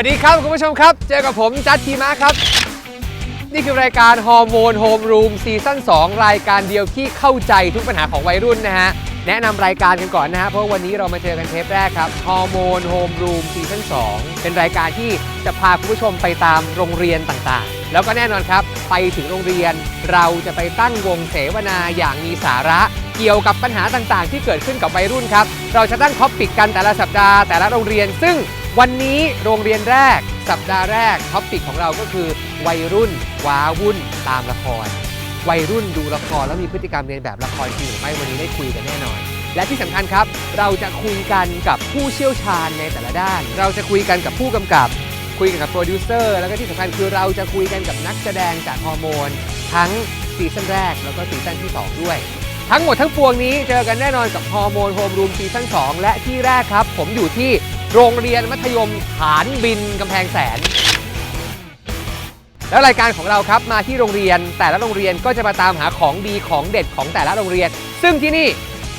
วัสดีครับคุณผู้ชมครับ เจอกับผมจัดทีมะครับ นี่คือรายการฮอร์โมนโฮมรูมซีซั่น2 รายการเดียวที่เข้าใจทุกปัญหาของวัยรุ่นนะฮะ แนะนำรายการกันก่อนนะฮะ เพราะวันนี้เรามาเจอกันเทปแรกครับฮอร์โมนโฮมรูมซีซั่น2เป็นรายการที่จะพาคุณผู้ชมไปตามโรงเรียนต่างๆ แล้วก็แน่นอนครับ ไปถึงโรงเรียน เราจะไปตั้งวงเสวนาอย่างมีสาระเกี่ยวกับปัญหาต่างๆ ที่เกิดขึ้นกับวัยรุ่นครับ เราจะตั้งท็อปปิกกันแต่ละสัปดาห์แต่ละโรงเรียน ซึ่ง วันนี้โรงเรียนแรก สัปดาห์แรกท็อปปิกของเราก็คือ วัยรุ่นว้าวุ่นตามละคร วัยรุ่นดูละครแล้วมีพฤติกรรมเรียนแบบละครจริงหรือไม่วันนี้ได้คุยกันแน่นอน และที่สำคัญครับ เราจะคุยกันกับผู้เชี่ยวชาญในแต่ละด้าน เราจะคุยกันกับผู้กำกับ คุยกันกับโปรดิวเซอร์แล้วก็ที่สำคัญคือเราจะคุยกันกับนักแสดงจากฮอร์โมน ทั้งซีซั่นแรกแล้วก็ซีซั่นที่ 2 ด้วยทั้งหมดทั้งปวงนี้เจอกันแน่นอนกับฮอร์โมนโฮมรูมซีซั่น2และที่แรกครับ ผมอยู่ที่ โรงเรียนมัธยมฐานบินกำแพงแสน แล้วรายการของเราครับมาที่โรงเรียนแต่ละโรงเรียนก็จะมาตามหาของดีของเด็ดของแต่ละโรงเรียน ซึ่งที่นี่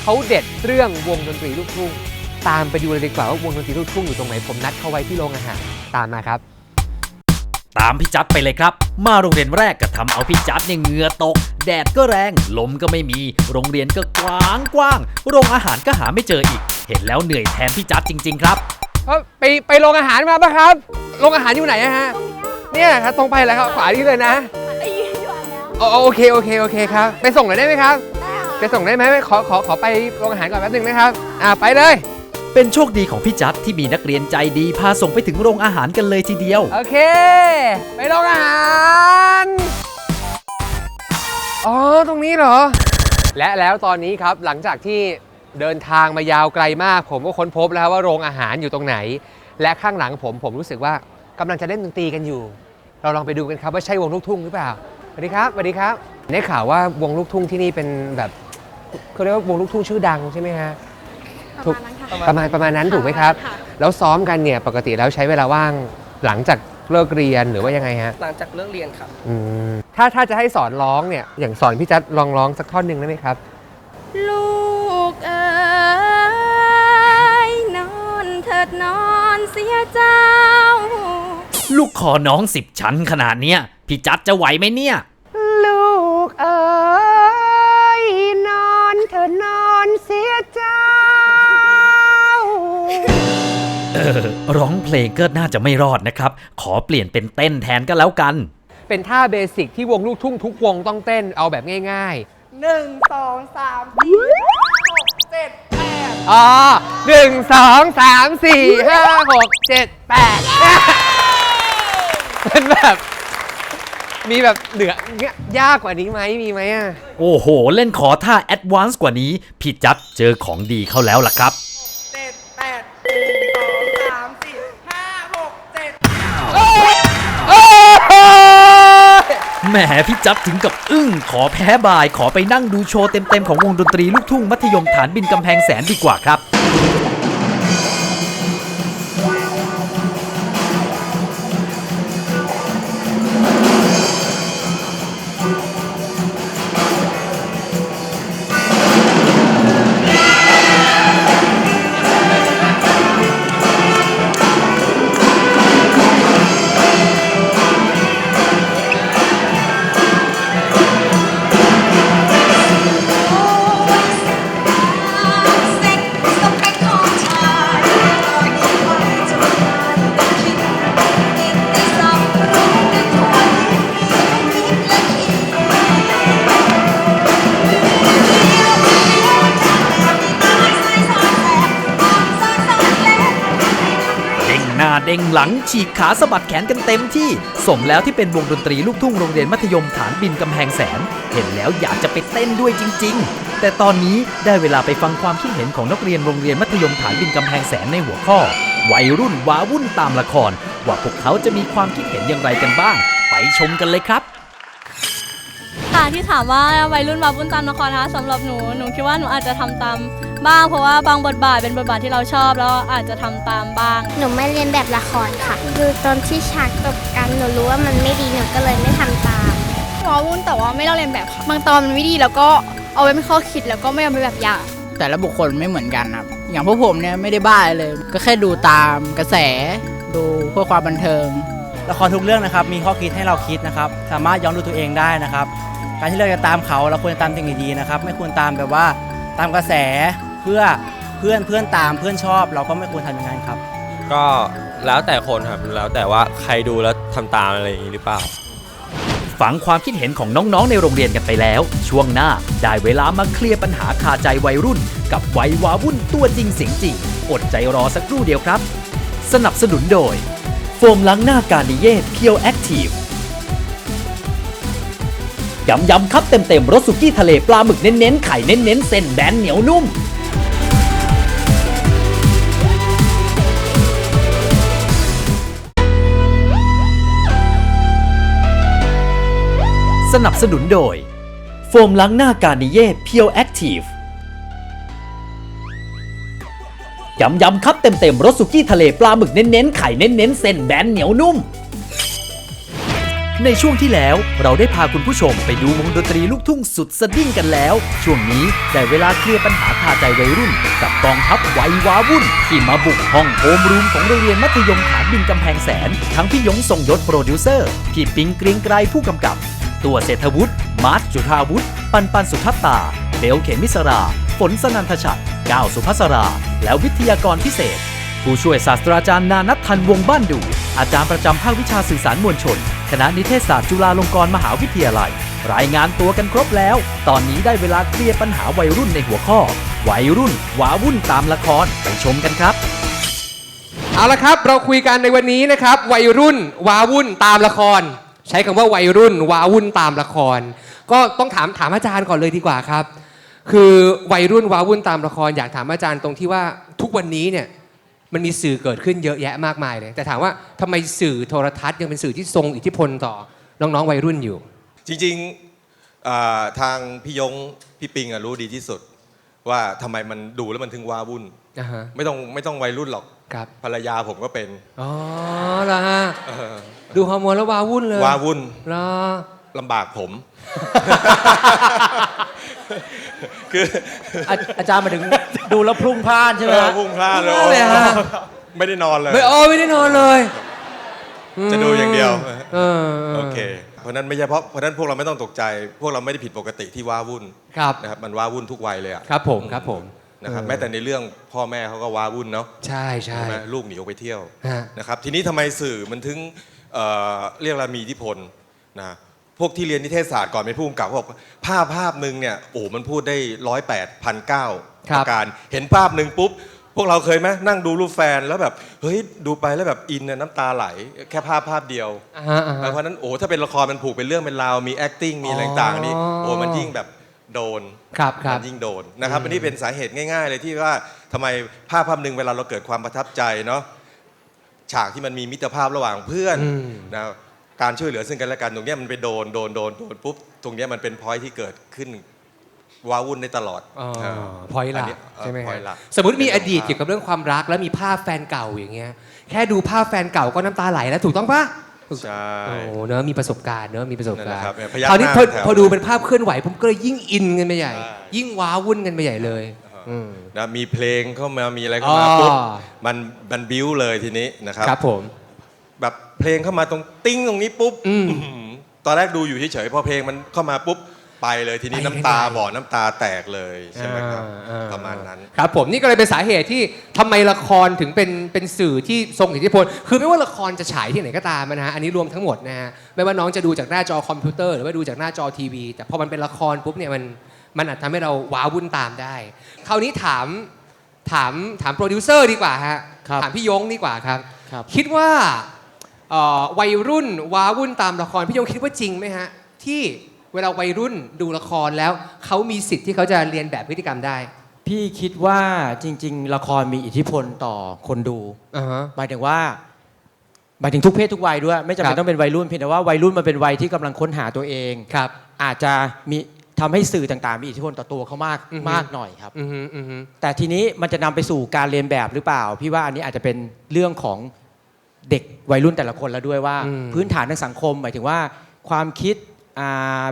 เขาเด็ดเรื่องวงดนตรีลูกทุ่งตามไปดูเลยดีกว่าว่าวงดนตรีลูกทุ่งอยู่ตรงไหนผมนัดเขาไว้ที่โรงอาหารตามมาครับ ตามพี่จัดไปเลยครับ มาโรงเรียนแรกก็ทำเอาพี่จัดเนี่ยเหงื่อตก แดดก็แรง ลมก็ไม่มี โรงเรียนก็กว้างกว้าง โรงอาหารก็หาไม่เจออีก เห็นแล้วเหนื่อยแทนพี่จัดจริง ๆ ครับ เอ้ยไปไปโรงอาหารมาปะครับ โรงอาหารอยู่ไหนอะฮะ เนี่ยครับตรงไปแล้วครับขวานี่เลยนะอ๋อโอเคโอเคโอเคครับ ไปส่งหน่อยได้ไหมครับ ไปส่งได้ไหมขอขอขอไปโรงอาหารก่อนแป๊บหนึงนะครับ อ่าไปเลย เป็นโชคดีของพี่จัดที่มีนักเรียนใจดีพาส่งไปถึงโรงอาหารกันเลยทีเดียว โอเค ไปโรงอาหารอ๋อตรงนี้เหรอ และแล้วตอนนี้ครับหลังจากที่ เดินทางมายาวไกลมาก ผมก็ค้นพบแล้วว่าโรงอาหารอยู่ตรงไหน และข้างหลังผมผมรู้สึกว่ากำลังจะเล่นดนตรีกันอยู่ เราลองไปดูกันครับว่าใช่วงลูกทุ่งหรือเปล่าสวัสดีครับสวัสดีครับได้ข่าวว่าวงลูกทุ่งที่นี่เป็นแบบเขาเรียกว่าวงลูกทุ่งชื่อดังใช่ไหมฮะถูกประมาณประมาณนั้นถูกไหมครับค่ะแล้วซ้อมกันเนี่ยปกติแล้วใช้เวลาว่างหลังจากเลิกเรียนหรือว่ายังไงฮะหลังจากเลิกเรียนครับอืมถ้าถ้าจะให้สอนร้องเนี่ยอย่างสอนพี่จัดลองร้องสักท่อนหนึ่งได้ไหมครับลู กเอ๋ยนอนเถิดนอนเสียเจ้า ลูกคอน้องสิบชั้นขนาดเนี้ยพี่จัดจะไหวไหมเนี่ย ลูกเอ๋ยนอนเธอนอนเสียเจ้า เออ ร้องเพลงก็น่าจะไม่รอดนะครับ ขอเปลี่ยนเป็นเต้นแทนก็แล้วกัน เป็นท่าเบสิกที่วงลูกทุ่งทุกวงต้องเต้นเอาแบบง่ายหนึ่งสองสามสี่ห้าหก เจ็ดแปดๆอ๋อหนึ่งสองสามสี่ห้าหกเจ็ดแปดเป็นแบบ มีแบบเหนือเงี้ยยากกว่านี้ไหมมีไหมอะ โอ้โห เล่นขอท่าแอดวานซ์กว่านี้ พี่จัดเจอของดีเข้าแล้วล่ะครับ เจ็ดแปดหนึ่งสอง แหมพี่จับถึงกับอึ้งขอแพ้บายขอไปนั่งดูโชว์เต็มๆของวงดนตรีลูกทุ่งมัธยมฐานบินกำแพงแสนดีกว่าครับ หน้าเด้งหลังฉีกขาสะบัดแขนกันเต็มที่ สมแล้วที่เป็นวงดนตรีลูกทุ่งโรงเรียนมัธยมฐานบินกำแพงแสน เห็นแล้วอยากจะไปเต้นด้วยจริง ๆ แต่ตอนนี้ได้เวลาไปฟังความคิดเห็นของนักเรียนโรงเรียนมัธยมฐานบินกำแพงแสนในหัวข้อ วัยรุ่นว้าวุ่นตามละคร ว่าพวกเขาจะมีความคิดเห็นอย่างไรกันบ้าง ไปชมกันเลยครับ ค่ะที่ถามว่าวัยรุ่นมาบุญตามนครนะคะสำหรับหนูหนูคิดว่าหนูอาจจะทำตามบ้างเพราะว่าบางบทบาทเป็นบทบาทที่เราชอบแล้วอาจจะทำตามบ้าง หนูไม่เรียนแบบละครค่ะ คือตอนที่ฉากจบกันหนูรู้ว่ามันไม่ดีหนูก็เลยไม่ทำตามว้าวุ่นแต่ว่าไม่เล่าเรียนแบบค่ะบางตอนมันไม่ดีแล้วก็เอาไว้เป็นข้อคิดแล้วก็ไม่เอาไปแบบอย่างแต่ละบุคคลไม่เหมือนกันครับอย่างพวกผมเนี่ยไม่ได้บ้าอะไรเลย ก็แค่ดูตามกระแส ดูเพื่อความบันเทิงละครทุกเรื่องนะครับมีข้อคิดให้เราคิดนะครับ สามารถย้อนดูตัวเองได้นะครับ การที่เราจะตามเขาเราควรจะตามสิ่งดีๆนะครับ ไม่ควรตามแบบว่าตามกระแสเพื่อเพื่อนเพื่อนตามเพื่อนชอบ เราก็ไม่ควรทำอย่างนั้นครับ ก็แล้วแต่คนครับแล้วแต่ว่าใครดูแล้วทำตามอะไรอย่างนี้หรือเปล่า ฟังความคิดเห็นของน้องๆ ในโรงเรียนกันไปแล้ว ช่วงหน้าได้เวลามาเคลียร์ปัญหาคาใจวัยรุ่น กับวัยวาวุ่นตัวจริงเสียงจริง อดใจรอสักครู่เดียวครับ สนับสนุนโดย โฟมล้างหน้าการนิเย่เพียวแอคทีฟ ยำยำครับเต็มๆรสสุกี้ทะเลปลาหมึกเน้นๆไข่เน้นๆเส้นแบนเหนียวนุ่มสนับสนุนโดย โฟมล้างหน้าการนิเย่เพียวแอคทีฟยำยำครับเต็มๆรสสุกี้ทะเลปลาหมึกเน้นๆไข่เน้นๆเส้นแบนเหนียวนุ่ม ในช่วงที่แล้วเราได้พาคุณผู้ชมไปดูวงดนตรีลูกทุ่งสุดสะดิ้งกันแล้ว ช่วงนี้ได้เวลาเคลียร์ปัญหาคาใจวัยรุ่น กับกองทัพวัยวาวุ่น ที่มาบุกห้องโฮมรูมของโรงเรียนมัธยมฐานบินกำแพงแสน ทั้งพี่ยงทรงยศโปรดิวเซอร์พี่ปิงเกรียงไกรผู้กำกับ ตัวเศรษฐวุฒิมาร์ชจุธาวุฒิปันปันสุทัตตาเบลเขมิสรา ฝนสนันทชัดก้าวสุภัสรา และวิทยากรพิเศษ ผู้ช่วยศาสตราจารย์นานัททันวงบ้านดู อาจารย์ประจำภาควิชาสื่อสารมวลชน คณะนิเทศศาสตร์จุฬาลงกรณ์มหาวิทยาลัย รายงานตัวกันครบแล้ว ตอนนี้ได้เวลาเคลียร์ปัญหาวัยรุ่นในหัวข้อ วัยรุ่นว้าวุ่นตามละครไปชมกันครับ เอาละครับ เราคุยกันในวันนี้นะครับ วัยรุ่นว้าวุ่นตามละคร ใช้คำว่าวัยรุ่นว้าวุ่นตามละคร ก็ต้องถามถามอาจารย์ก่อนเลยดีกว่าครับ คือวัยรุ่นว้าวุ่นตามละคร อยากถามอาจารย์ตรงที่ว่าทุกวันนี้เนี่ย มันมีสื่อเกิดขึ้นเยอะแยะมากมายเลย แต่ถามว่าทำไมสื่อโทรทัศน์ยังเป็นสื่อที่ทรงอิทธิพลต่อน้องๆวัยรุ่นอยู่ จริงๆอ่าทางพี่ยงพี่ปิงอะรู้ดีที่สุด ว่าทำไมมันดูแล้วมันถึงว้าวุ่นอ่าฮะไม่ต้องไม่ต้องวัยรุ่นหรอกครับภรรยาผมก็เป็นอ๋อเหรอฮะเออดูฮอร์โมนแล้วว้าวุ่นเลยว้าวุ่นเหรอลำบากผม คืออาอาจารย์มาถึงดูแล้วพรุ่งพล่านใช่ไหมเออฮะ พุ่งพลาดเลยพุ่งพลาดเลยฮะ ไม่ได้นอนเลย ไม่อ๋อไม่ได้นอนเลยจะดูอย่างเดียว เออโอเค เพราะฉะนั้นไม่ใช่เพราะเพราะฉะนั้นพวกเราไม่ต้องตกใจ พวกเราไม่ได้ผิดปกติที่ว้าวุ่นครับนะครับมันว้าวุ่นทุกวัยเลยอะครับผมครับผมนะครับเออแม้แต่ในเรื่องพ่อแม่เขาก็ว้าวุ่นเนาะใช่ใช่ ใช่ไหมลูกหนีออกไปเที่ยวฮะนะครับทีนี้ทำไมสื่อมันถึงเอ่อเรียกว่ามีอิทธิพลนะ พวกที่เรียนนิเทศศาสตร์ก่อนเป็นผู้กำกับเขาบอกภาพภาพหนึ่งเนี่ยโอ้มันพูดได้ร้อยแปดพันเก้าครับประการเห็นภาพหนึ่งปุ๊บ พวกเราเคยไหมนั่งดูรูปแฟนแล้วแบบเฮ้ยดูไปแล้วแบบอินน่ะน้ำตาไหล แค่ภาพภาพเดียว อ่าฮะอ่าฮะ เพราะฉะนั้นโอ้ถ้าเป็นละครมันผูกเป็นเรื่องเป็นราวมี acting มีอะไรต่างๆนี่อ๋อ โอ้มันยิ่งแบบโดนครับครับ มันยิ่งโดนนะครับอันนี้เป็นสาเหตุง่าย ๆ เลยที่ว่าทำไมภาพภาพหนึ่งเวลาเราเกิดความประทับใจเนาะฉากที่มันมีมิตรภาพระหว่างเพื่อนอืม นะ การช่วยเหลือซึ่งกันและกันตรงเนี้ยมันไปโดนโดนโดนโดนปุ๊บตรงเนี้ยมันเป็นพอยที่เกิดขึ้นว้าวุ่นได้ตลอดอ๋อเออพอยหลักนนี้เออใช่ไหมฮะ point หลักสมมติมีอดีตเกี่ยวกับเรื่องความรัก แล้วมีภาพแฟนเก่าอย่างเงี้ยแค่ดูภาพแฟนเก่าก็น้ำตาไหลแล้วถูกต้องปะใช่โอ้เนอะมีประสบการณ์เนอะมีประสบนั่นกาแหรละณ์ครับเนี่ยพยักคราวนี้หน้าพอแถวพอดูเป็นภาพเคลื่อนไหวผมก็เลยยิ่งอินกันไปใหญ่ใช่ยิ่งว้าวุ่นกันไปใหญ่เลยอืมนะมีเพลงเข้ามามีอะไรเข้ามาอ๋อปุ๊บมันมันบิ้วเลยทีนี้นะครับครับผมแบบ เพลงเข้ามาตรงติ้งตรงนี้ปุ๊บอืมอื้อหือตอนแรกดูอยู่เฉยๆพอเพลงมันเข้ามาปุ๊บไปเลยทีนี้ไปน้ำตาไม่ได้ บ่อน้ำตาแตกเลยใช่ไหมครับอ่อ่ประมาณนั้น ครับผมนี่ก็เลยเป็นสาเหตุที่ทำไมละครถึงเป็นเป็นสื่อที่ทรงอิทธิพล คือไม่ว่าละครจะฉายที่ไหนก็ตามนะฮะอันนี้รวมทั้งหมดนะฮะไม่ว่าน้องจะดูจากหน้าจอคอมพิวเตอร์หรือว่าดูจากหน้าจอทีวี แต่พอมันเป็นละครปุ๊บเนี่ยมันมันอาจทำให้เราว้าวุ่นตามได้ คราวนี้ถามถามถามโปรดิวเซอร์ดีกว่าฮะครับถามพี่ยงดีกว่าครับ ครับ คิดว่าเอ่อ วัยรุ่นว้าวุ่นตามละครพี่ยงคิดว่าจริงไหมฮะที่เวลาวัยรุ่นดูละครแล้วเขามีสิทธิ์ที่เขาจะเรียนแบบพฤติกรรมได้ พี่คิดว่าจริง ๆ ละครมีอิทธิพลต่อคนดูอ่าฮะ หมายถึงว่าหมายถึงทุกเพศทุกวัยด้วย ไม่จำเป็ครันบต้องเป็นวัยรุ่นเพียงแต่ว่าวัยรุ่นมันเป็นวัยที่กำลังค้นหาตัวเอง ครับ อาจจะมีทำให้สื่อต่างๆ มีอิทธิพลต่อตัวเขามากอือฮึ มากหน่อยครับ อือฮึอือฮึแต่ทีนี้มันจะนำไปสู่การเรียนแบบหรือเปล่า พี่ว่าอันนี้อาจจะเป็นเรื่องของ เด็กวัยรุ่นแต่ละคนแล้วด้วยว่าอืมพื้นฐานทางสังคม หมายถึงว่าความคิด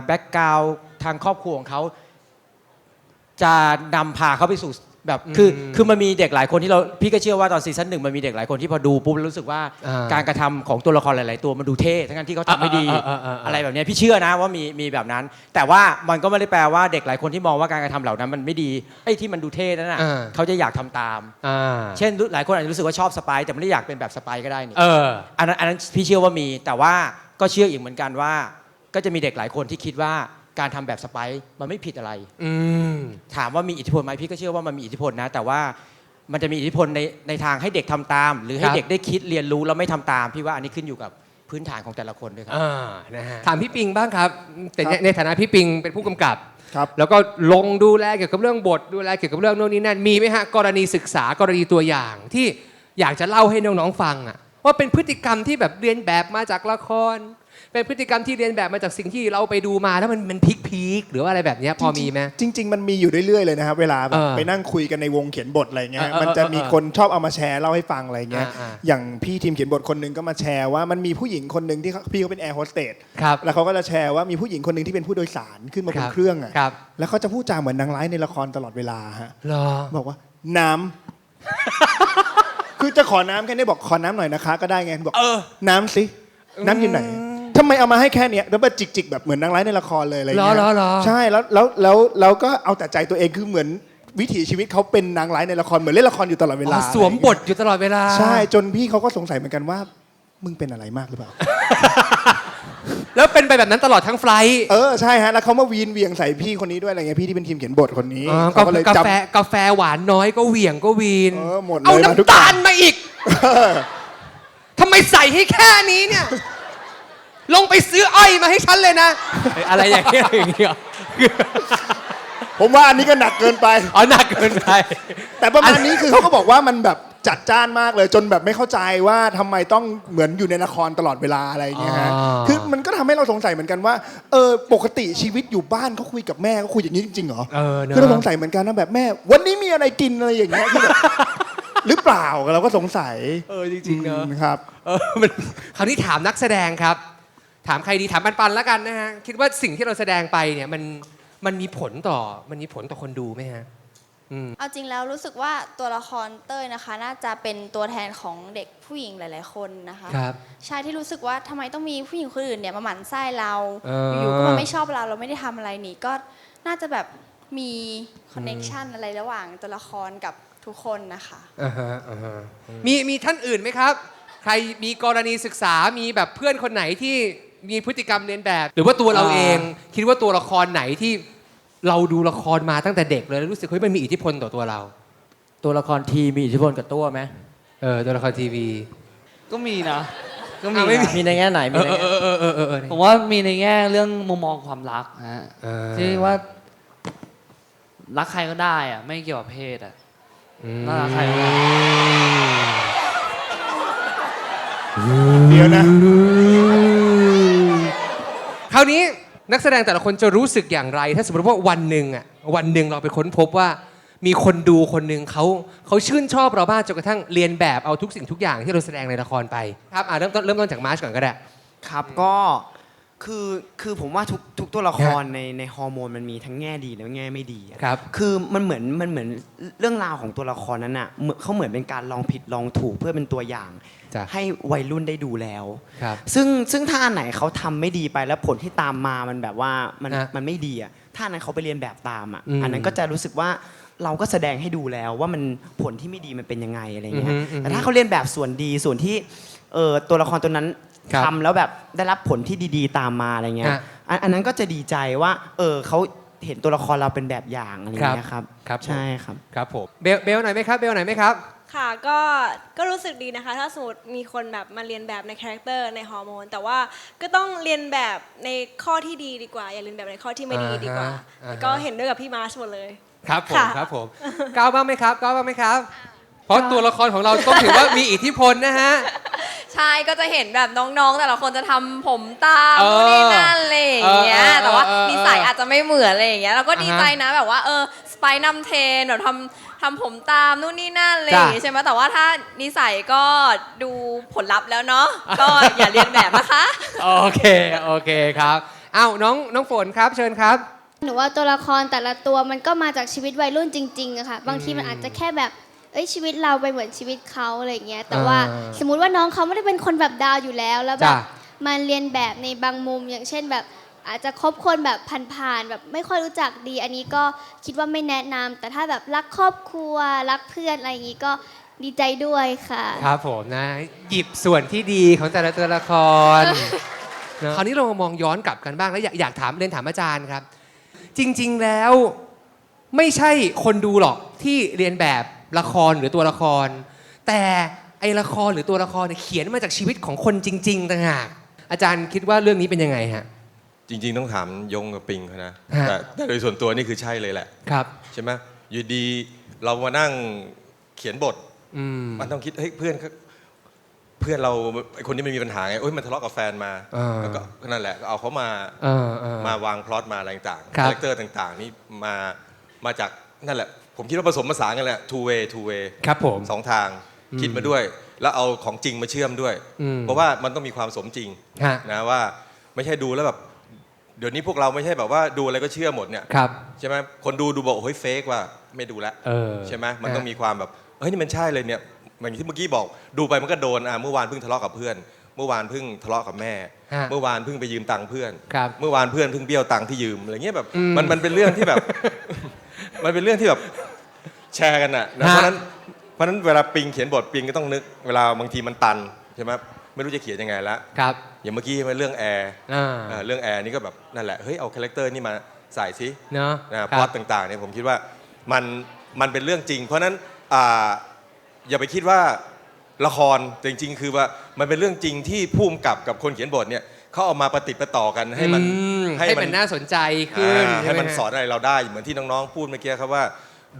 แบ็กกราวทางครอบครัวของเขาจะนำพาเขาไปสู่ แบบคืออืมคือมันมีเด็กหลายคนที่เราพี่ก็เชื่อว่าตอนซีซั่นหนึ่งมันมีเด็กหลายคนที่พอดูปุ๊บแล้วรู้สึกว่าอ่าการกระทำของตัวละครหลาย ๆ ตัวมันดูเท่ทั้งๆที่เขาทำไม่ดีอ่าอ่าอ่าอ่าอะไรแบบเนี้ยพี่เชื่อนะว่ามีมีแบบนั้น แต่ว่ามันก็ไม่ได้แปลว่าเด็กหลายคนที่มองว่าการกระทำเหล่านั้นมันไม่ดีไอ้ที่มันดูเท่นั่นน่ะอ่าเขาจะอยากทำตามอ่าเช่นหลายคนอาจจะรู้สึกว่าชอบสไปซ์แต่ไม่ได้อยากเป็นแบบสไปซ์ก็ได้นี่เอออันนั้นอันนั้นพี่เชื่อว่ามีแต่ว่าก็เชื่ออีกเหมือนกันว่า ก็จะมีเด็กหลายคนที่คิดว่า การทำแบบสไปซ์มันไม่ผิดอะไร อืม ถามว่ามีอิทธิพลไหมพี่ก็เชื่อว่ามันมีอิทธิพลนะ แต่ว่ามันจะมีอิทธิพลในในทางให้เด็กทำตาม หรือให้ครับ เด็กได้คิดเรียนรู้แล้วไม่ทำตาม พี่ว่าอันนี้ขึ้นอยู่กับพื้นฐานของแต่ละคนด้วยครับ อ่านะฮะถามพี่ปิงบ้างครับ แต่ในในฐานะพี่ปิงเป็นผู้กำกับ ครับ แล้วก็ลงดูแลเกี่ยวกับเรื่องบทดูแลเกี่ยวกับเรื่องโน่นนี่นั่นมีไหมฮะกรณีศึกษากรณีตัวอย่างที่อยากจะเล่าให้น้องๆฟังอะว่าเป็นพฤติกรรมที่แบบเรียนแบบมาจากละคร เป็นพฤติกรรมที่เรียนแบบมาจากสิ่งที่เราไปดูมาแล้วมันมันพีคพีคๆหรือว่าอะไรแบบเนี้ยพอมีไหม จริง ๆ มันมีอยู่เรื่อยๆเลยนะครับ เวลาแบบเออไปนั่งคุยกันในวงเขียนบทอะไรเงี้ยเออเออมันจะมีเออเออคนชอบเอามาแชร์เล่าให้ฟังอะไรเงี้ยอ่าอ่าอย่างพี่ทีมเขียนบทคนหนึงก็มาแชร์ว่ามันมีผู้หญิงคนหนึ่งที่เขาพี่เขาเป็นแอร์โฮสเตสครับแล้วเขาก็จะแชร์ว่ามีผู้หญิงคนหนึ่งที่เป็นผู้โดยสารขึ้นมาบครันบเครื่องอะครับ แล้วเขาจะพูดจาเหมือนนางร้ายในละครตลอดเวลาฮะเหรอ บอกว่าน้ำ คือจะขอน้ำแค่นี้บอกขอน้ำหน่อยนะคะ ก็ได้ไงบอกเออ น้ำสิ น้ำอยู่ไหน ทำไมเอามาให้แค่เนี้ยแล้วมาจิกๆแบบเหมือนนางร้ายในละครเลยอะไรเหรอเงี้ยเหรอเหรอ ใช่แล้วแล้วแล้วแล้วก็เอาแต่ใจตัวเองคือเหมือนวิถีชีวิตเขาเป็นนางร้ายในละครเหมือนเล่นละครอยู่ตลอดเวอ๋ลาอสวมบทอยู่ตลอดเวลา ใช่จนพี่เขาก็สงสัยเหมือนกันว่า มึงเป็นอะไรมากหรือเปล่า แล้วเป็นไปแบบนั้นตลอดทั้งไฟลท์เออใช่ฮะแล้วเขามาวีนเวียงใส่พี่คนนี้ด้วยอะไรเงี้ยพี่ที่เป็นทีมเขียนบทคนนี้อ๋อเขาก็เลยกาจำ แฟกาแฟหวานน้อยก็เหวี่ยงก็วีนเออหมดเลยเอามาทุกน้ำตาลอย่างมาอีกทำไมใส่ให้แค่นี้เนี่ย ลงไปซื้ออ้อยมาให้ฉันเลยนะ อะไรอย่างเงี้ยอย่างเงี้ยผมว่าอันนี้ก็หนักเกินไป อ๋อหนักเกินไปแต่ประมาณนี้คือเขาก็บอกว่ามันแบบจัดจ้านมากเลยจนแบบไม่เข้าใจว่าทำไมต้องเหมือนอยู่ในละครตลอดเวลาอะไรอย่างเงี้ยฮะอ่า คือมันก็ทำให้เราสงสัยเหมือนกันว่าเออปกติชีวิตอยู่บ้านเขาคุยกับแม่เขาคุยอย่างนี้จริงๆเหรอ เออเนอะ คือเราสงสัยเหมือนกันนะแบบแม่ วันนี้มีอะไรกินอะไรอย่างเงี้ยคือแบบหรือเปล่าเราก็สงสัยเออจริงๆเนอะอืมครับ เออมันคราวนี้ถามนักแสดงครับ ถามใครดีถามปันปันๆแล้วกันนะฮะคิดว่าสิ่งที่เราแสดงไปเนี่ยมันมันมีผลต่อมันมีผลต่อคนดูไหมฮะเอาจริงแล้วรู้สึกว่าตัวละครเต้ยนะคะ น่าจะเป็นตัวแทนของเด็กผู้หญิงหลาย ๆ คนนะคะครับใช่ที่รู้สึกว่าทำไมต้องมีผู้หญิงคนอื่นเนี่ยมาหมั่นไส้เราเออออยู่ๆก็มาไม่ชอบเราเราไม่ได้ทำอะไรนี่ก็น่าจะแบบมีคอนเน t ชันอะไรระหว่างตัวละครกับทุกคนนะคะอ่าฮะอ่าฮะมีมีท่านอื่นไหมครับ ใครมีกรณีศึกษามีแบบเพื่อนคนไหนที่ มีพฤติกรรมเลียนแบบ หรือว่าตัวเราอ่าเอง คิดว่าตัวละครไหนที่เราดูละครมาตั้งแต่เด็กเลยแล้วรู้สึกเฮ้ยมันมีอิทธิพลต่อตัวเรา ตัวละครทีมีอิทธิพลกับตัวไหมเออตัวละครทีวี ก็มีนะก็มีอะไม่มี นะมีในแง่ไหนมีเออในเอแง่อเออเออเออเออผมว่ามีในแง่เรื่องมุมมองความรักนะฮะเออที่ว่ารักใครก็ได้อะไม่เกี่ยวกับเพศอะอืมน่ารักใครก็ได้เดี๋ยวนะคราวนี้นักแสดงแต่ละคนจะรู้สึกอย่างไร ถ้าสมมติว่าวันหนึ่งอะวันหนึ่งเราไปค้นพบว่ามีคนดูคนหนึ่งเขาเขาชื่นชอบเรามากจนกระทั่งเรียนแบบเอาทุกสิ่งทุกอย่างที่เราแสดงในละครไปครับอะเริ่มต้นเริ่มต้นจากมาร์ชก่อนก็ได้ ครับก็คือคือผมว่าทุกทุกตัวละครฮะในในฮอร์โมนมันมีทั้งแง่ดีและแง่ไม่ดีอะครับ คือมันเหมือนมันเหมือนเรื่องราวของตัวละครนั้นอะเหมือนเขาเหมือนเป็นการลองผิดลองถูกเพื่อเป็นตัวอย่างจ้ะ ให้วัยรุ่นได้ดูแล้วครับซึ่งซึ่งถ้าอันไหนเขาทำไม่ดีไปแล้วผลที่ตามมามันแบบว่ามันฮะมันไม่ดีอะถ้าอันนั้นเขาไปเรียนแบบตามอะอืมอันนั้นก็จะรู้สึกว่าเราก็แสดงให้ดูแล้วว่ามันผลที่ไม่ดีมันเป็นยังไงอะไรเงี้ยอือฮึอือฮึแต่ถ้าเขาเรียนแบบส่วนดีส่วนที่เออตัวละครตัวนั้นครับทำแล้วแบบได้รับผลที่ดีๆตามมาอะไรเงี้ยฮะอันอันนั้นก็จะดีใจว่า เออเขาเห็นตัวละครเราเป็นแบบอย่างอะไรเงี้ยครับ ครับผมใช่ครับ ครับผมเบลเบลหน่อยไหมครับ เบลหน่อยไหมครับ ค่ะก็ก็รู้สึกดีนะคะ ถ้าสมมติมีคนแบบมาเรียนแบบในคาแรคเตอร์ในฮอร์โมนแต่ว่าก็ต้องเรียนแบบในข้อที่ดีดีกว่า อย่าเรียนแบบในข้อที่ไม่ดีดีกว่า อ่าฮะอ่าฮะแล้วก็เห็นด้วยกับพี่มาร์ชหมดเลย ครับผมค่ะ ครับผมก้าวบ้างไหมครับก้าวบ้างไหมครับ เพราะตัวละครของเราต้องถือว่ามีอิทธิพลนะฮะ ใช่ก็จะเห็นแบบน้องๆ แต่ละคนจะทำผมตามเออนู่นนี่นั่นอะไรอย่างเงี้ย เออเออแต่ว่าเออเออนิสัยอาจจะไม่เหมือนอะไรอย่างเงี้ยเราก็ดีอ่าฮะใจนะแบบว่าเออสไปนำเทรนแบบทำ ทำผมตามนู่นนี่นั่นอะไรอย่างเงี้ยจ้ะ ใช่ไหมแต่ว่าถ้านิสัยก็ดูผลลัพธ์แล้วเนาะก็อย่าเรียนแบบนะคะ โอเค โอเคครับอ้าวน้องน้องฝนครับเชิญครับ หนูว่าตัวละครแต่ละตัวมันก็มาจากชีวิตวัยรุ่นจริงๆอะค่ะ บางทีมันอาจจะแค่แบบ เอ้ยชีวิตเราไปเหมือนชีวิตเขาอะไรอย่างเงี้ย แต่ว่าอ่าสมมุติว่าน้องเขาไม่ได้เป็นคนแบบดาวอยู่แล้ว แล้วแบจ้ะบมันเรียนแบบในบางมุมอย่างเช่นแบบ อาจจะคบคนแบบผ่านๆแบบไม่ค่อยรู้จักดี อันนี้ก็คิดว่าไม่แนะนำแต่ถ้าแบบรักครอบครัวรักเพื่อนอะไรอย่างงี้ก็ดีใจด้วยค่ะ ครับผมนะ หยิบส่วนที่ดีของแต่ละตัวละครนะคราวนี้เรามามองย้อนกลับกันบ้างแล้วอยากอยากถามเรียนถามอาจารย์ครับ จริงๆแล้วไม่ใช่คนดูหรอกที่เรียนแบบละครหรือตัวละคร แต่ไอละครหรือตัวละครเนี่ยเขียนมาจากชีวิตของคนจริงๆต่างหากอาจารย์คิดว่าเรื่องนี้เป็นยังไงฮะ จริง ๆ ต้องถามยงกับปิงเขานะฮะ แต่แต่โดยส่วนตัวนี่คือใช่เลยแหละ ครับ ใช่ไหมอยู่ดีเรามานั่งเขียนบท อืม มันต้องคิดเฮ้ยเพื่อนเขาเพื่อนเราไอ้คนนี้มันมีปัญหาไงโอ้ยมันทะเลาะกับแฟนมาอ่าแล้วก็ก็นั่นแหละก็เอาเขามาเออเออ มาวางพล็อตมาอะไรต่างๆครับ คาแรคเตอร์ต่างๆ นี่มามาจากนั่นแหละ ผมคิดว่าผสมผสานกันแหละ two way two way ครับผม สองทางอืมคิดมาด้วย แล้วเอาของจริงมาเชื่อมด้วย อืมเพราะว่ามันต้องมีความสมจริงฮะ นะว่าไม่ใช่ดูแล้วแบบ เดี๋ยวนี้พวกเราไม่ใช่แบบว่าดูอะไรก็เชื่อหมดเนี่ยครับ ใช่ไหมคนดูดูบอกโอ้ยเฟกว่าไม่ดูแล้วเออใช่ไหมมันฮะต้องมีความแบบเฮ้ยนี่มันใช่เลยเนี่ยอย่างที่เมื่อกี้บอกดูไปมันก็โดนอะเมื่อวานเพิ่งทะเลาะกับเพื่อน เมื่อวานเพิ่งทะเลาะกับแม่ ฮะเมื่อวานเพิ่งไปยืมตังค์เพื่อน ครับเมื่อวานเพื่อนเพิ่งเบี้ยวตังค์ที่ยืมอะไรเงี้ยแบบอืมมันมันเป็นเรื่องที่แบบ มันเป็นเรื่องที่แบบแชร์กันอะนะฮะ เพราะฉะนั้นเพราะฉะนั้นเวลาปิงเขียนบทปิงก็ต้องนึก เวลาบางทีมันตันใช่ไหม ไม่รู้จะเขียนยังไงละครับ อย่างเมื่อกี้มันเรื่องแอร์อ่าเออเรื่องแอร์นี่ก็แบบนั่นแหละเฮ้ยเอาคาแรคเตอร์นี่มาใส่ซิเนาะนะพคล็รัอบตต่างๆเนี่ยผมคิดว่ามันมันเป็นเรื่องจริง เพราะฉะนั้นอ่าอย่าไปคิดว่าละครแต่จริงๆ คือว่ามันเป็นเรื่องจริงที่ผู้กำกับกับคนเขียนบทเนี่ยเขาเอามาประติดประต่อกันให้มัน อืมให้มันน่าสนใจขึ้นอ่าให้มันช่ไฮะ สอนอะไรเราได้เหมือนที่น้องๆพูดเมื่อกี้ครับว่า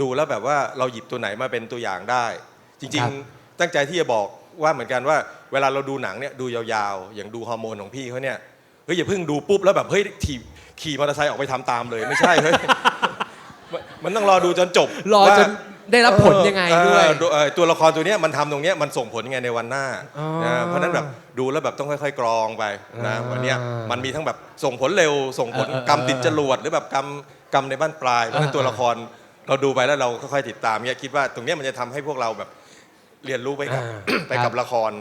ดูแล้วแบบว่าเราหยิบตัวไหนมาเป็นตัวอย่างได้ จริง ครับ ๆ ตั้งใจที่จะบอก ว่าเหมือนกันว่าเวลาเราดูหนังเนี่ยดูยาวๆ อย่างดูฮอร์โมนของพี่เขาเนี่ยเฮ้ยอย่าเพิ่งดูปุ๊บแล้วแบบเฮ้ยขี่ขี่มอเตอร์ไซค์ออกไปทำตามเลยไม่ใช่เฮ้ยมันมันต้องรอดูจนจบรอว่าจนได้รับผลยังไงด้วยเออเออตัวละครตัวเนี้ยมันทำตรงเนี้ยมันส่งผลยังไงในวันหน้าอ๋อนะเพราะฉะนั้นแบบดูแล้วแบบต้องค่อย ๆ กรองไปนะอ่าวันเนี้ยมันมีทั้งแบบส่งผลเร็วส่งผลเออเออกรรมติดจรวดหรือแบบกรรมกรรมในบ้านปลายเพราะฉะนั้นเออตัวละครเราดูไปแล้วเราค่อยๆติดตามเนี่ยคิดว่าตรงเนี้ยมันจะทำให้พวกเราแบบ เรียนรู้ไปกับ อ่าไปกับละคร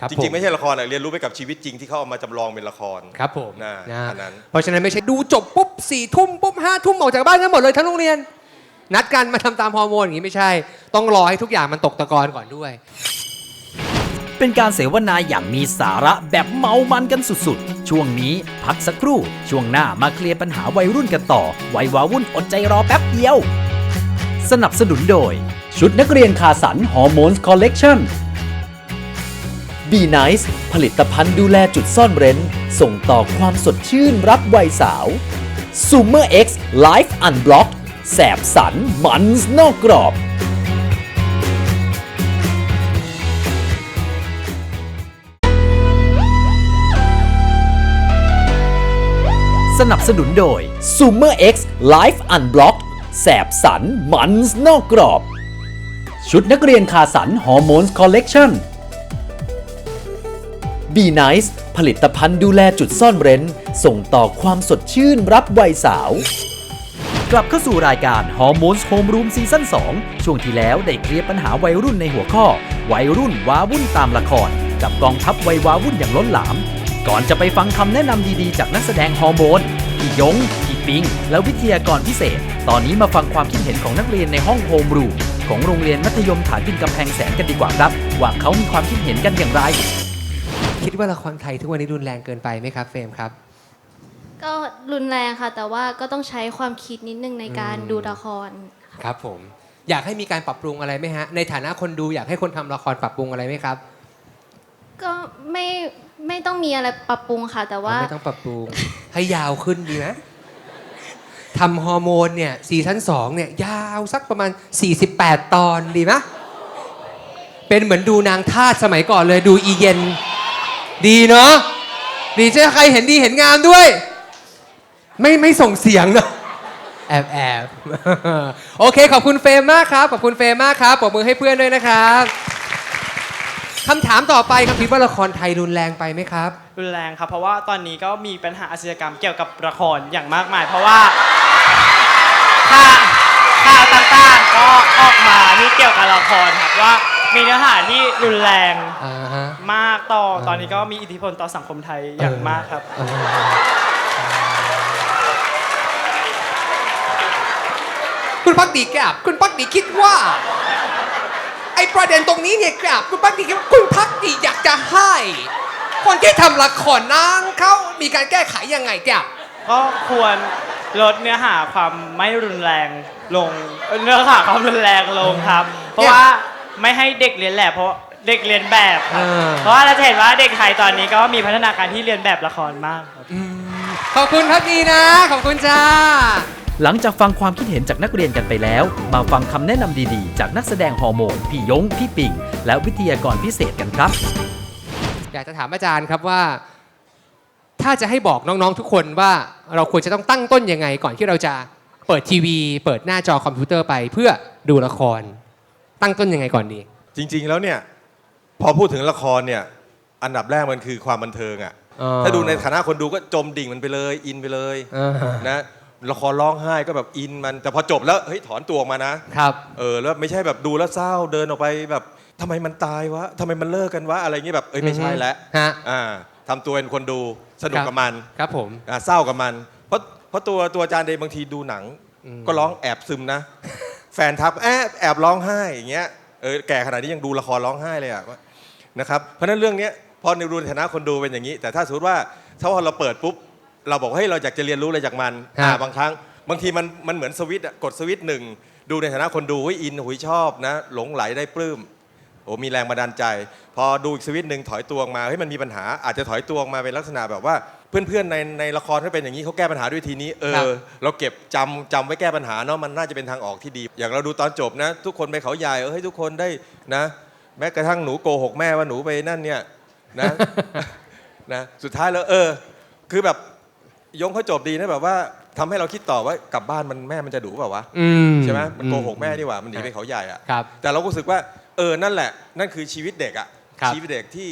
ครับจผมริงๆไม่ใช่ละครอะเรียนรู้ไปกับชีวิตจริงที่เขาเอามาจำลองเป็นละคร ครับผมนะนะอันนั้น เพราะฉะนั้นไม่ใช่ดูจบปุ๊บสี่ทุ่มปุ๊บห้าทุ่มออกจากบ้านกันหมดเลยทั้งโรงเรียน นัดกันมาทำตามฮอร์โมนอย่างนี้ไม่ใช่ ต้องรอให้ทุกอย่างมันตกตะกอนก่อนด้วย เป็นการเสวนาอย่างมีสาระแบบเมามันกันสุดๆ ช่วงนี้พักสักครู่ ช่วงหน้ามาเคลียร์ปัญหาวัยรุ่นกันต่อวัยวาวุ่นอดใจรอแป๊บเดียว สนับสนุนโดย ชุดนักเรียนคาสันฮอร์โมนส์คอลเลกชัน Be Nice ผลิตภัณฑ์ดูแลจุดซ่อนเร้น ส่งต่อความสดชื่นรับวัยสาว Sumer X Life Unblocked แสบสันมันนอกกรอบสนับสนุนโดย Sumer X Life Unblocked แสบสันมันนอกกรอบ ชุดนักเรียนคาสันฮอร์โมนส์คอลเลกชัน Be Nice ผลิตภัณฑ์ดูแลจุดซ่อนเร้น ส่งต่อความสดชื่นรับวัยสาว กลับเข้าสู่รายการ Hormones Homeroom ซีซั่น2 ช่วงที่แล้วได้เคลียร์ปัญหาวัยรุ่นในหัวข้อ วัยรุ่นว้าวุ่นตามละคร กับกองทัพวัยว้าวุ่นอย่างล้นหลาม ก่อนจะไปฟังคำแนะนำดีๆ จากนักแสดงฮอร์โมนพี่ยงพี่ปิง และวิทยากรพิเศษ ตอนนี้มาฟังความคิดเห็นของนักเรียนในห้องโฮมรูม ของโรงเรียนมัธยมฐานบินกำแพงแสนกันดีกว่าครับ ว่าเขามีความคิดเห็นกันอย่างไร คิดว่าละครไทยทุกวันนี้รุนแรงเกินไปไหมครับเฟรมครับ ก็รุนแรงค่ะ แต่ว่าก็ต้องใช้ความคิดนิดนึงในการอืม ดูละคร ครับผม อยากให้มีการปรับปรุงอะไรไหมฮะ ในฐานะคนดูอยากให้คนทำละครปรับปรุงอะไรไหมครับก็ไม่ไม่ต้องมีอะไรปรับปรุงค่ะ แต่ว่า ไม่ต้องปรับปรุง ให้ยาวขึ้นดีนะ ทำฮอร์โมนเนี่ยซีซั่น2เนี่ยยาวสักประมาณ 48 ตอนดีไหมเป็นเหมือนดูนางทาสสมัยก่อนเลยดูอีเย็น ดีเนาะดีใช่ไหมใครเห็นดีเห็นงามด้วย ไม่ไม่ส่งเสียงเนาะแอบแอบโอเค ขอบคุณเฟรมมากครับ ขอบคุณเฟรมมากครับปรบมือให้เพื่อนด้วยนะครับคำถามต่อไปครับคิดว่าละครไทยรุนแรงไปไหมครับ รุนแรงครับ เพราะว่าตอนนี้ก็มีปัญหาอาชญากรรมเกี่ยวกับละครอย่างมากมาย เพราะว่า ข่าวข่าวต่างๆก็ออกมาที่เกี่ยวกับละครครับว่ามีเนื้อหาที่รุนแรงอ่าฮะ มากต่อตอนนี้ก็มีอิทธิพลต่อสังคมไทยอย่างมากครับคุณพักดีครับ คุณพักดีคิดว่า ไอ้ประเด็นตรงนี้เนี่ยครับ คุณพักดีคิดว่าคุณพักดีอยากจะให้ คนที่ทำละครนั้นเขามีการแก้ไขยังไงครับ ก็ควร ลดเนื้อหาความไม่รุนแรงลงเอ่อเนื้อหาความรุนแรงลงครับ เพราะว่าไม่ให้เด็กเรียนแบบเพราะเด็กเรียนแบบครับเออเพราะว่าเราจะเห็นว่าเด็กไทยตอนนี้ก็มีพัฒนาการที่เรียนแบบละครมากครับ ขอบคุณพักดีนะ ขอบคุณจ้า หลังจากฟังความคิดเห็นจากนักเรียนกันไปแล้ว มาฟังคำแนะนำดีๆ จากนักแสดงฮอร์โมน พี่ยง พี่ปิ่ง และวิทยากรพิเศษกันครับ อยากจะถามอาจารย์ครับว่า ถ้าจะให้บอกน้องๆทุกคนว่าเราควรจะต้องตั้งต้นยังไง ก่อนที่เราจะเปิดทีวี เปิดหน้าจอคอมพิวเตอร์ไปเพื่อดูละคร ตั้งต้นยังไงก่อนดี จริง ๆ แล้วเนี่ยพอพูดถึงละครเนี่ยอันดับแรกมันคือความบันเทิงอะอ๋อถ้าดูในฐานะคนดูก็จมดิ่งมันไปเลยอินไปเลยอ่านะละครร้องไห้ก็แบบอินมัน แต่พอจบแล้วเฮ้ยถอนตัวออกมานะ ครับ เออแล้วไม่ใช่แบบดูแล้วเศร้าเดินออกไปแบบทำไมมันตายวะทำไมมันเลิกกันวะอะไรอย่างงี้แบบเอ้ยไม่ใช่แล้วฮะ อ่าทำตัวเป็นคนดู สนุกครับกับมันครับผมอ่าเศร้ากับมัน เพราะเพราะตัวตัวอาจารย์เดย์บางทีดูหนัง ก็ร้องแอบซึมนะ แฟนทักแอบแอบร้องไห้อย่างเงี้ยเออแก่ขนาดนี้ยังดูละครร้องไห้เลยอะนะครับเพราะฉะนั้นเรื่องเนี้ยพอในดูในฐานะคนดูเป็นอย่างนี้ แต่ถ้าสมมติว่าถ้าพอเราเปิดปุ๊บเราบอกเฮ้ยเราอยากจะเรียนรู้อะไรจากมันฮะอ่าบางครั้ง บางทีมันมันเหมือนสวิตช์อะกดสวิตช์หนึ่งดูในฐานะคนดูเฮ้ยอินหุยชอบนะ หลงไหลได้ปลื้ม โอ้มีแรงบันดาลใจ พอดูอีกสวิตช์หนึ่งถอยตัวออกมาเฮ้ยมันมีปัญหาอาจจะถอยตัวออกมาเป็นลักษณะแบบว่า เพื่อนๆในในละครเขาเป็นอย่างนี้เขาแก้ปัญหาด้วยทีนี้เอครับ อเราเก็บจำจำไว้แก้ปัญหาเนาะมันน่าจะเป็นทางออกที่ดี อย่างเราดูตอนจบนะ ทุกคนไปเขาใหญ่เออให้ทุกคนได้นะ แม้กระทั่งหนูโกหกแม่ว่าหนูไปนั่นเนี่ยนะ นะสุดท้ายแล้วเออ คือแบบยงเขาจบดีนะแบบว่าทำให้เราคิดต่อว่ากลับบ้านมันแม่มันจะดุเปล่าวะ อืมใช่ไหมมันโกหกอืมแม่ดีกว่า มันหนีไปเขาใหญ่อะครับ แต่เราก็รู้สึกว่า เออนั่นแหละ นั่นคือชีวิตเด็กอะครับ ชีวิตเด็กที่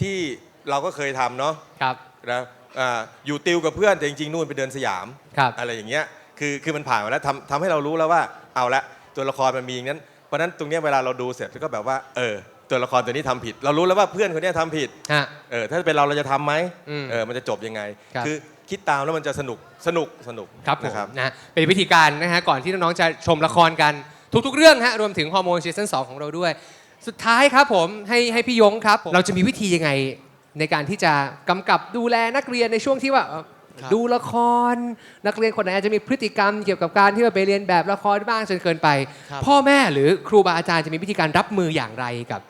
ที่เราก็เคยทำเนาะครับ นะอ่าอยู่ติวกับเพื่อนแต่จริงๆนู่นไปเดินสยาม ครับ อะไรอย่างเงี้ย คือ คือมันผ่านมาแล้วทำทำให้เรารู้แล้วว่า เอาละ ตัวละครมันมีอย่างนั้น เพราะฉะนั้นตรงเนี้ยเวลาเราดูเสร็จก็แบบว่า เออ ตัวละครตัวนี้ทำผิด เรารู้แล้วว่าเพื่อนคนเนี้ยทำผิด ฮะ เออ ถ้าเป็นเราเราจะทำไหมอืมเออ มันจะจบยังไงครับ อคิดตามแล้วมันจะสนุก สนุก สนุกครับผมนะครับ นะเป็นวิธีการนะฮะก่อนที่น้องๆจะชมละครกัน ทุกๆเรื่องฮะรวมถึงฮอร์โมนซีซั่น2ของเราด้วย สุดท้ายครับผมให้ให้พี่ยงครับเราจะมีวิธียังไงในการที่จะกำกับดูแลนักเรียนในช่วงที่ว่าเอ่อครับ ดูละคร นักเรียนคนไหนอาจจะมีพฤติกรรมเกี่ยวกับการที่ว่าไปเรียนแบบละครบ้างจนเกินไปครับพ่อแม่หรือครูบาอาจารย์จะมีวิธีการรับมืออย่างไรกับ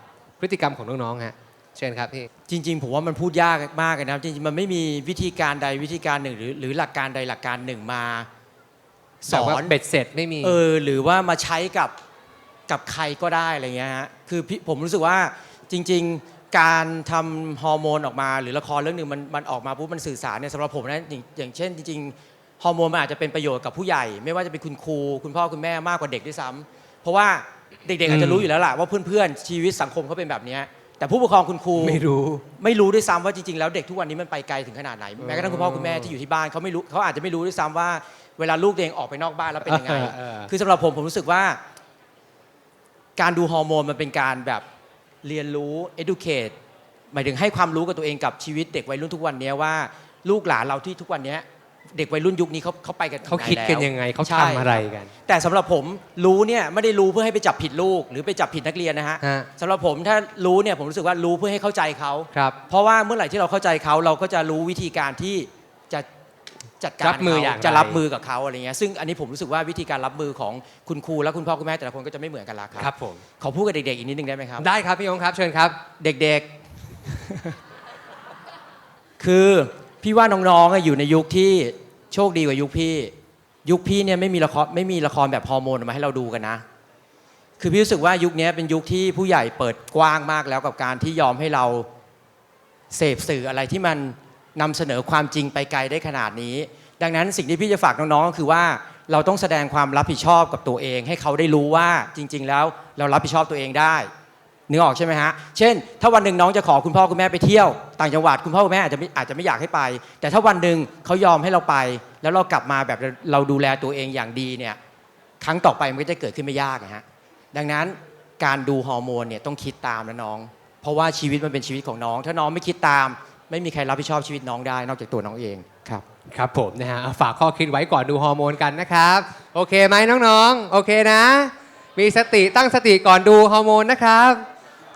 พฤติกรรมของน้องๆฮะเชิญครับพี่ จริง ๆ ผมว่ามันพูดยากมากเลยนะจริงๆมันไม่มีวิธีการใดวิธีการหนึ่งหรือหรือหลักการใดหลักการหนึ่งมา สแบบอว่านเบ็ดเสร็จไม่มีเออหรือว่ามาใช้กับกับใครก็ได้อะไรเงี้ยฮะคือพี่ผมรู้สึกว่าจริง ๆ การทำฮอร์โมนออกมา หรือละครเรื่องหนึ่งมันมันออกมาปุ๊บมันสื่อสารเนี่ยสำหรับผมนะอย่างอย่างเช่น จริงๆฮอร์โมนมันอาจจะเป็นประโยชน์กับผู้ใหญ่ ไม่ว่าจะเป็นคุณครูคุณพ่อคุณแม่มากกว่าเด็กด้วยซ้ำเพราะว่าเด็กๆอาจจะรู้อยู่แล้วล่ะว่าเพื่อนๆชีวิตสังคมเขาเป็นแบบเนี้ยแต่ผู้ปกครองคุณครูไม่รู้ไม่รู้ด้วยซ้ำว่าจริงๆแล้วเด็กทุกวันนี้มันไปไกลถึงขนาดไหนแม้กระทั่งคุณพ่อคุณแม่ที่อยู่ที่บ้านเขาไม่รู้เขาอาจจะไม่รู้ด้วยซ้ำว่า เวลาลูกตัวเองออกไปนอกบ้านแล้วเป็นยังไง เออ คือสำหรับผมผมรู้สึกว่า การดูฮอร์โมนมันเป็นการแบบเรียนรู้ educate หมายถึงให้ความรู้กับตัวเองกับชีวิตเด็กวัยรุ่นทุกวันนี้ว่า ลูกหลานเราที่ทุกวันนี้เด็กวัยรุ่นยุคนี้เขาเขาไปกันถึงเขาไหคิดกันแล้วยังไงเขาใช่ ทำอะไรกัน แต่สำหรับผมรู้เนี่ยไม่ได้รู้เพื่อให้ไปจับผิดลูก หรือไปจับผิดนักเรียนนะฮะฮะ สำหรับผมถ้ารู้เนี่ยผมรู้สึกว่ารู้เพื่อให้เข้าใจเขา ครับ เพราะว่าเมื่อไหร่ที่เราเข้าใจเขาเราก็จะรู้วิธีการที่ จะจัดการรับมือเขอย่างไร จะรับมือกับเขาอะไรเงี้ยซึ่งอันนี้ผมรู้สึกว่าวิธีการรับมือของคุณครูและคุณพ่อคุณแม่แต่ละคนก็จะไม่เหมือนกันละคครัรับบผม ขอพูดกับเด็กๆอีกนิดนึงได้ไหมครับ ได้ครับพี่ยงครับเชิญครับ เด็กๆ คือพี่ว่าน้องๆอะอยู่ในยุคที่โชคดีกว่ายุคพี่ ยุคพี่เนี่ยไม่มีละครไม่มีละครแบบฮอร์โมนออกมาให้เราดูกันนะ คือพี่รู้สึกว่ายุคนี้เป็นยุคที่ผู้ใหญ่เปิดกว้างมากแล้วกับการที่ยอมให้เราเสพสื่ออะไรที่มัน นำเสนอความจริงไปไกลได้ขนาดนี้ ดังนั้นสิ่งที่พี่จะฝากน้องๆก็คือว่าเราต้องแสดงความรับผิดชอบกับตัวเอง ให้เขาได้รู้ว่าจริง ๆ แล้วเรารับผิดชอบตัวเองได้นึกออกใช่ไหมฮะ เช่น ถ้าวันหนึ่งน้องจะขอคุณพ่อคุณแม่ไปเที่ยว ต่างจังหวัดคุณพ่อคุณแม่อาจจะไม่อาจจะไม่อยากให้ไป แต่ถ้าวันหนึ่งเขายอมให้เราไป แล้วเรากลับมาแบบเราเราดูแลตัวเองอย่างดีเนี่ยครั้งต่อไปมันก็จะเกิดขึ้นไม่ยากนะฮะดังนั้นการดูฮอร์โมนเนี่ยต้องคิดตามนะน้อง เพราะว่าชีวิตมันเป็นชีวิตของน้อง ถ้าน้องไม่คิดตาม ไม่มีใครรับผิดชอบชีวิตน้องได้นอกจากตัวน้องเองครับครับผมนะฮะฝากข้อคิดไว้ก่อนดูฮอร์โมนกันนะครับ โอเคไหมน้องๆ โอเคนะ มีสติตั้งสติก่อนดูฮอร์โมนนะครับ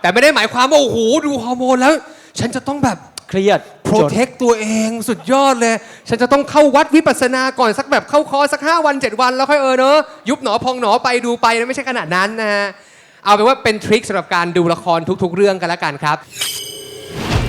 แต่ไม่ได้หมายความว่าโอ้โหดูฮอร์โมนแล้ว ฉันจะต้องแบบเครียดโปรเทคตัวเองสุดยอดเลย ฉันจะต้องเข้าวัดวิปัสสนาก่อนสักแบบเข้าคอร์สสัก 5 วัน 7 วันแล้วค่อยเออเนอะยุบหนอพองหนอไปดูไปนะไม่ใช่ขนาดนั้นนะฮะเอาเป็นว่าเป็นทริคสำหรับการดูละครทุก ๆ เรื่องกันแล้วกันครับ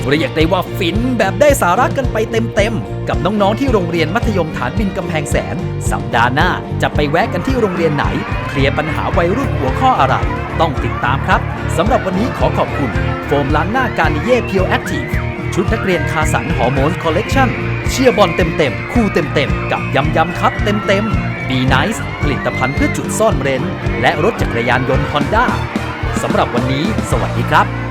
เรียกได้ว่าฟินแบบได้สาระกันไปเต็มๆ กับน้องๆที่โรงเรียนมัธยมฐานบินกำแพงแสน สัปดาห์หน้าจะไปแวะกันที่โรงเรียนไหน เคลียร์ปัญหาวัยรุ่นหัวข้ออะไร ต้องติดตามครับสำหรับวันนี้ขอขอบคุณ โฟมล้างหน้าการิเย่เพียวแอคทีฟชุดนักเรียนคาสันฮอร์โมนคอลเลกชันเชียร์บอลเต็มๆ คู่เต็มๆ กับยำยำครับเต็มๆ B Nice ผลิตภัณฑ์เพื่อจุดซ่อนเร้น และรถจักรยานยนต์ฮอนด้าสำหรับวันนี้ สวัสดีครับ